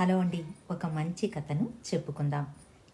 Hello అండి ఒక మంచి కథను చెప్పుకుందాం.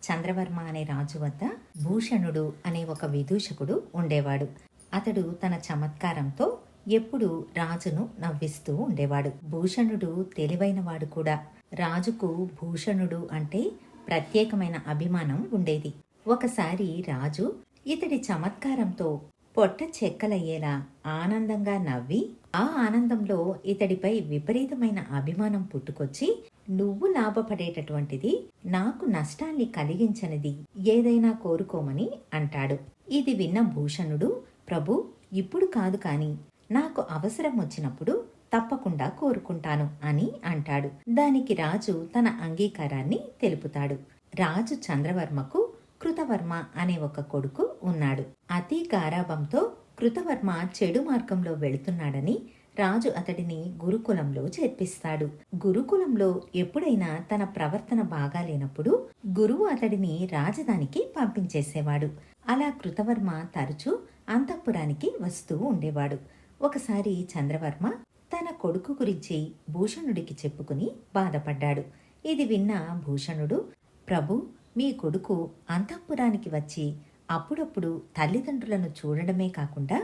చంద్రవర్మ అనే రాజు వద్ద భూషణుడు అనే ఒక విదూషకుడు ఉండేవాడు. అతడు తన చమత్కారంతో ఎప్పుడు రాజును నవ్విస్తూ ఉండేవాడు. భూషణుడు తెలివైనవాడు కూడా. రాజుకు భూషణుడు అంటే ప్రత్యేకమైన అభిమానం ఉండేది. ఒకసారి రాజు ఇతడి చమత్కారంతో పొట్ట చెక్కలయ్యేలా ఆనందంగా నవ్వి ఆ ఆనందంలో ఇతడిపై విపరీతమైన అభిమానం పుట్టుకొచ్చి నువ్వు లాభపడేటటువంటిది నాకు నష్టాన్ని కలిగించనిది ఏదైనా కోరుకోమని అంటాడు. ఇది విన్న భూషణుడు ప్రభు ఇప్పుడు కాదు కాని నాకు అవసరం వచ్చినప్పుడు తప్పకుండా కోరుకుంటాను అని అంటాడు. దానికి రాజు తన అంగీకారాన్ని తెలుపుతాడు. రాజు చంద్రవర్మకు కృతవర్మ అనే ఒక కొడుకు ఉన్నాడు. అతి గారాభంతో కృతవర్మ చెడు మార్గంలో వెళుతున్నాడని రాజు అతడిని గురుకులంలో చేర్పిస్తాడు. గురుకులంలో ఎప్పుడైనా తన ప్రవర్తన బాగాలేనప్పుడు గురువు అతడిని రాజధానికి పంపించేసేవాడు. అలా కృతవర్మ తరచూ అంతఃపురానికి వస్తూ ఉండేవాడు. ఒకసారి చంద్రవర్మ తన కొడుకు గురించి భూషణుడికి చెప్పుకుని బాధపడ్డాడు. ఇది విన్న భూషణుడు ప్రభు మీ కొడుకు అంతఃపురానికి వచ్చి అప్పుడప్పుడు తల్లిదండ్రులను చూడడమే కాకుండా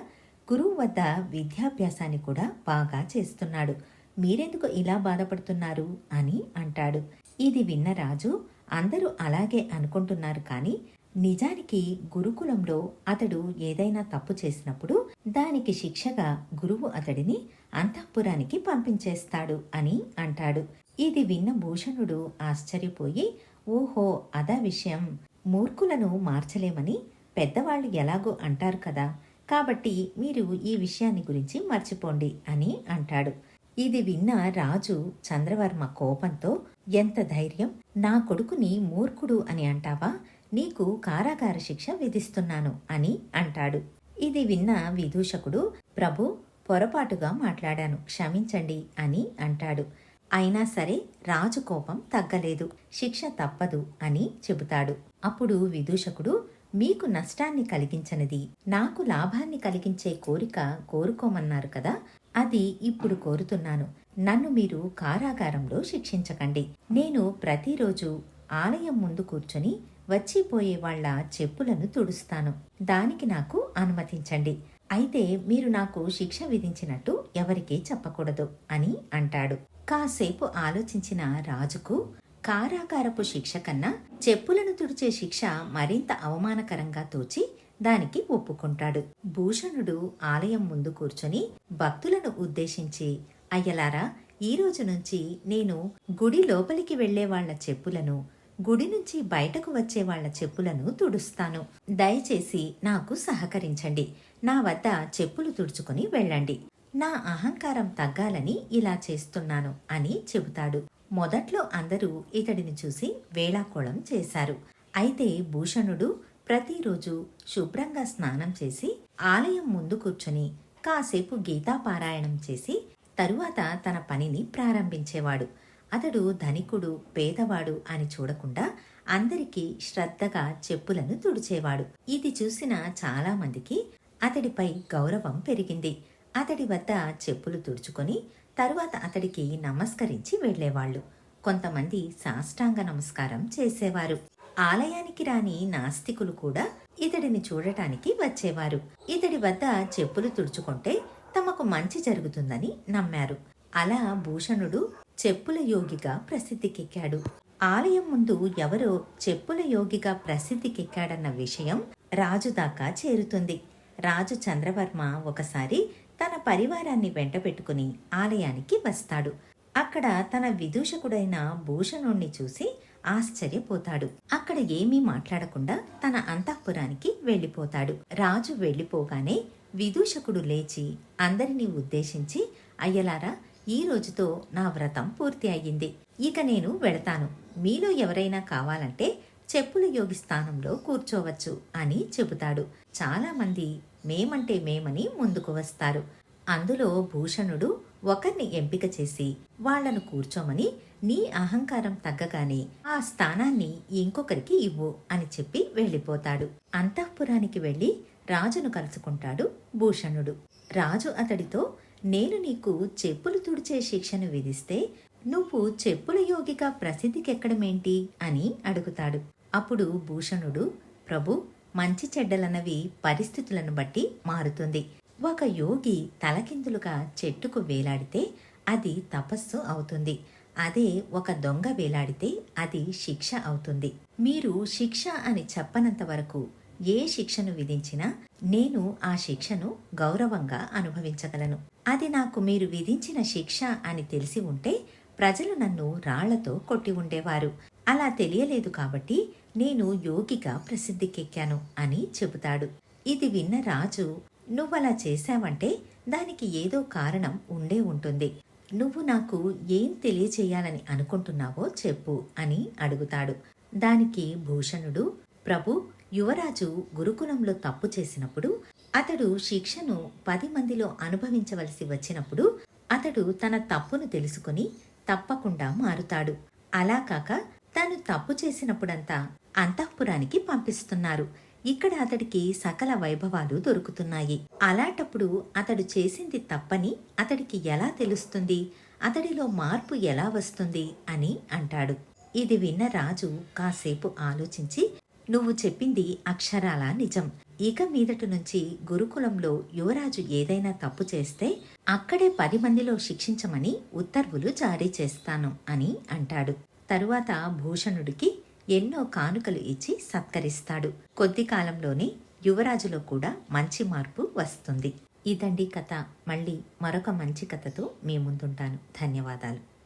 గురువు వద్ద విద్యాభ్యాసాన్ని కూడా బాగా చేస్తున్నాడు. మీరెందుకు ఇలా బాధపడుతున్నారు? అని అంటాడు. ఇది విన్న రాజు అందరూ అలాగే అనుకుంటున్నారు కానీ నిజానికి గురుకులంలో అతడు ఏదైనా తప్పు చేసినప్పుడు దానికి శిక్షగా గురువు అతడిని అంతఃపురానికి పంపించేస్తాడు అని అంటాడు. ఇది విన్న భూషణుడు ఆశ్చర్యపోయి ఓహో అదా విషయం. మూర్ఖులను మార్చలేమని పెద్దవాళ్ళు ఎలాగో అంటారు కదా. కాబట్టి మీరు ఈ విషయాన్ని గురించి మర్చిపోండి అని అంటాడు. ఇది విన్న రాజు చంద్రవర్మ కోపంతో ఎంత ధైర్యం! నా కొడుకుని మూర్ఖుడు అని అంటావా? నీకు కారాగార శిక్ష విధిస్తున్నాను అని అంటాడు. ఇది విన్న విదూషకుడు ప్రభు పొరపాటుగా మాట్లాడాను క్షమించండి అని అంటాడు. అయినా సరే రాజు కోపం తగ్గలేదు. శిక్ష తప్పదు అని చెబుతాడు. అప్పుడు విదూషకుడు మీకు నష్టాన్ని కలిగించనిది. నాకు లాభాన్ని కలిగించే కోరిక కోరుకోమన్నారు కదా? అది ఇప్పుడు కోరుతున్నాను. నన్ను మీరు కారాగారంలో శిక్షించకండి. నేను ప్రతిరోజు ఆలయం ముందు కూర్చొని వచ్చిపోయే వాళ్ళ చెప్పులను తుడుస్తాను. దానికి నాకు అనుమతించండి. అయితే మీరు నాకు శిక్ష విధించినట్టు ఎవరికీ చెప్పకూడదు అని అంటాడు. కాసేపు ఆలోచించిన రాజుకు కారాగారపు శిక్ష కన్నా చెప్పులను తుడిచే శిక్ష మరింత అవమానకరంగా తోచి దానికి ఒప్పుకుంటాడు. భూషణుడు ఆలయం ముందు కూర్చొని భక్తులను ఉద్దేశించి అయ్యలారా ఈ రోజు నుంచి నేను గుడి లోపలికి వెళ్ళే వాళ్ళ చెప్పులను గుడి నుంచి బయటకు వచ్చే వాళ్ళ చెప్పులను తుడుస్తాను. దయచేసి నాకు సహకరించండి. నా వద్ద చెప్పులు తుడుచుకుని వెళ్ళండి. నా అహంకారం తగ్గాలని ఇలా చేస్తున్నాను అని చెబుతాడు. మొదట్లో అందరూ ఇతడిని చూసి వేళాకోళం చేశారు. అయితే భూషణుడు ప్రతిరోజు శుభ్రంగా స్నానం చేసి ఆలయం ముందు కూర్చొని కాసేపు గీతాపారాయణం చేసి తరువాత తన పనిని ప్రారంభించేవాడు. అతడు ధనికుడు పేదవాడు అని చూడకుండా అందరికీ శ్రద్ధగా చెప్పులను తుడిచేవాడు. ఇది చూసిన చాలామందికి అతడిపై గౌరవం పెరిగింది. అతడి వద్ద చెప్పులు తుడుచుకొని తరువాత అతడికి నమస్కరించి వెళ్ళేవాళ్ళు కొంతమంది సాష్టాంగ నమస్కారం చేసేవారు. ఆలయానికి రాని నాస్తికులు కూడా ఇతడిని చూడటానికి వచ్చేవారు. ఇతడి వద్ద చెప్పులు తుడుచుకుంటే తమకు మంచి జరుగుతుందని నమ్మారు. అలా భూషణుడు చెప్పుల యోగిగా ప్రసిద్ధికెక్కాడు. ఆలయం ముందు ఎవరో చెప్పుల యోగిగా ప్రసిద్ధికెక్కాడన్న విషయం రాజు దాకా చేరుతుంది. రాజు చంద్రవర్మ ఒకసారి తన పరివారాన్ని వెంటబెట్టుకుని ఆలయానికి వస్తాడు. అక్కడ తన విదూషకుడైన భూషణుణ్ణి చూసి ఆశ్చర్యపోతాడు. అక్కడ ఏమీ మాట్లాడకుండా తన అంతఃపురానికి వెళ్ళిపోతాడు. రాజు వెళ్ళిపోగానే విదూషకుడు లేచి అందరినీ ఉద్దేశించి అయ్యలారా ఈ రోజుతో నా వ్రతం పూర్తి అయ్యింది. ఇక నేను వెళతాను. మీలో ఎవరైనా కావాలంటే చెప్పుల యోగి స్థానంలో కూర్చోవచ్చు అని చెబుతాడు. చాలామంది మేమంటే మేమని ముందుకు వస్తారు. అందులో భూషణుడు ఒకరిని ఎంపిక చేసి వాళ్ళను కూర్చోమని నీ అహంకారం తగ్గగానే ఆ స్థానాన్ని ఇంకొకరికి ఇవ్వు అని చెప్పి వెళ్ళిపోతాడు. అంతఃపురానికి వెళ్ళి రాజును కలుసుకుంటాడు భూషణుడు. రాజు అతడితో నేను నీకు చెప్పులు తుడిచే శిక్షను విధిస్తే నువ్వు చెప్పుల యోగిగా ప్రసిద్ధికెక్కడమేంటి? అని అడుగుతాడు. అప్పుడు భూషణుడు ప్రభు మంచి చెడ్డలన్నవి పరిస్థితులను బట్టి మారుతుంది. ఒక యోగి తలకిందులుగా చెట్టుకు వేలాడితే అది తపస్సు అవుతుంది. అదే ఒక దొంగ వేలాడితే అది శిక్ష అవుతుంది. మీరు శిక్ష అని చెప్పనంత వరకు ఏ శిక్షను విధించినా నేను ఆ శిక్షను గౌరవంగా అనుభవించగలను. అది నాకు మీరు విధించిన శిక్ష అని తెలిసి ఉంటే ప్రజలు నన్ను రాళ్ళతో కొట్టి ఉండేవారు. అలా తెలియలేదు కాబట్టి నేను యోగిగా ప్రసిద్ధికెక్కాను అని చెబుతాడు. ఇది విన్న రాజు నువ్వలా చేశావంటే దానికి ఏదో కారణం ఉండే ఉంటుంది. నువ్వు నాకు ఏం తెలియచేయాలని అనుకుంటున్నావో చెప్పు అని అడుగుతాడు. దానికి భూషణుడు ప్రభు యువరాజు గురుకులంలో తప్పు చేసినప్పుడు అతడు శిక్షను పది మందిలో అనుభవించవలసి వచ్చినప్పుడు అతడు తన తప్పును తెలుసుకుని తప్పకుండా మారుతాడు. అలా కాక తాను తప్పు చేసినప్పుడంతా అంతఃపురానికి పంపిస్తున్నారు. ఇక్కడ అతడికి సకల వైభవాలు దొరుకుతున్నాయి. అలాంటప్పుడు అతడు చేసింది తప్పని అతడికి ఎలా తెలుస్తుంది? అతడిలో మార్పు ఎలా వస్తుంది? అని అంటాడు. ఇది విన్న రాజు కాసేపు ఆలోచించి నువ్వు చెప్పింది అక్షరాల నిజం. ఇక మీదటి నుంచి గురుకులంలో యువరాజు ఏదైనా తప్పు చేస్తే అక్కడే పది మందిలో శిక్షించమని ఉత్తర్వులు జారీ చేస్తాను అని అంటాడు. తరువాత భూషణుడికి ఎన్నో కానుకలు ఇచ్చి సత్కరిస్తాడు. కొద్ది కాలంలోనే యువరాజులో కూడా మంచి మార్పు వస్తుంది. ఇదండి కథ. మళ్ళీ మరొక మంచి కథతో మీ ముందుంటాను. ధన్యవాదాలు.